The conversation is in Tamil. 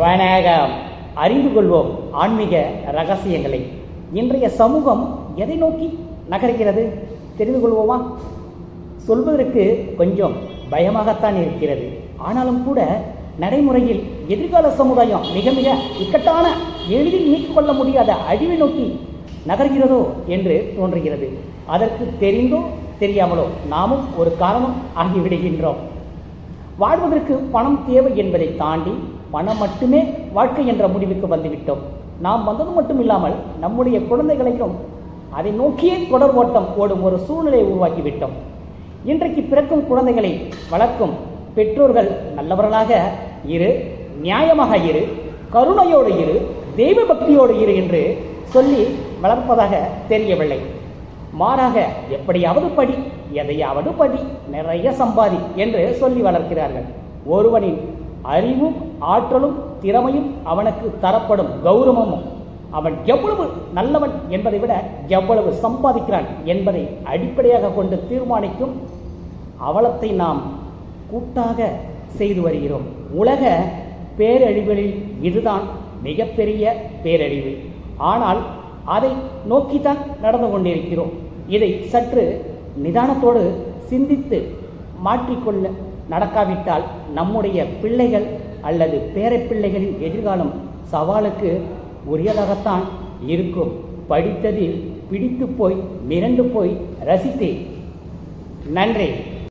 வணக்கம் அறிந்து கொள்வோம் ஆன்மீக ரகசியங்களை. இன்றைய சமூகம் எதை நோக்கி நகர்கிறது? தெரிந்து கொள்வோமா? சொல்வதற்கு கொஞ்சம் பயமாகத்தான் இருக்கிறது. ஆனாலும் கூட நடைமுறையில் எதிர்கால சமுதாயம் மிக மிக இக்கட்டான எளிதில் நீக்கிக்கொள்ள முடியாத அழிவை நோக்கி நகர்கிறதோ என்று தோன்றுகிறது. அதற்கு தெரிந்தோ தெரியாமலோ நாமும் ஒரு காரணம் ஆகிவிடுகின்றோம். வாழ்வதற்கு பணம் தேவை என்பதை தாண்டி பணம் மட்டுமே வாழ்க்கை என்ற முடிவுக்கு வந்துவிட்டோம். நாம் வந்தது மட்டும் இல்லாமல் நம்முடைய குழந்தைகளையும் அதை நோக்கியே தொடர் ஓட்டம் ஓடும் ஒரு சூழ்நிலையை உருவாக்கிவிட்டோம். இன்றைக்கு பிறக்கும் குழந்தைகளை வளர்க்கும் பெற்றோர்கள் நல்லவர்களாக இரு நியாயமாக இரு கருணையோடு இரு தெய்வ பக்தியோடு இரு என்று சொல்லி வளர்ப்பதாக தெரியவில்லை. மாறாக எப்படியாவது படி எதையாவது படி நிறைய சம்பாதி என்று சொல்லி வளர்க்கிறார்கள். ஒருவனின் அறிவும் ஆற்றலும் திறமையும் அவனுக்கு தரப்படும் கௌரவமும். அவன் எவ்வளவு நல்லவன் என்பதை விட எவ்வளவு சம்பாதிக்கிறான் என்பதை அடிப்படையாக கொண்டு தீர்மானிக்கும் அவலத்தை நாம் கூட்டாக செய்து வருகிறோம். உலக பேரழிவுகளில் இதுதான் மிகப்பெரிய பேரழிவு. ஆனால் அதை நோக்கித்தான் நடந்து கொண்டிருக்கிறோம். இதை சற்று நிதானத்தோடு சிந்தித்து மாற்றிக்கொள்ள நடக்காவிட்டால் நம்முடைய பிள்ளைகள் அல்லது பேரப்பிள்ளைகளின் எதிர்காலம் சவாலுக்கு உரியதாகத்தான் இருக்கும். படித்ததில் பிடித்து போய் மிரண்டு போய் ரசித்தேன் நன்றி.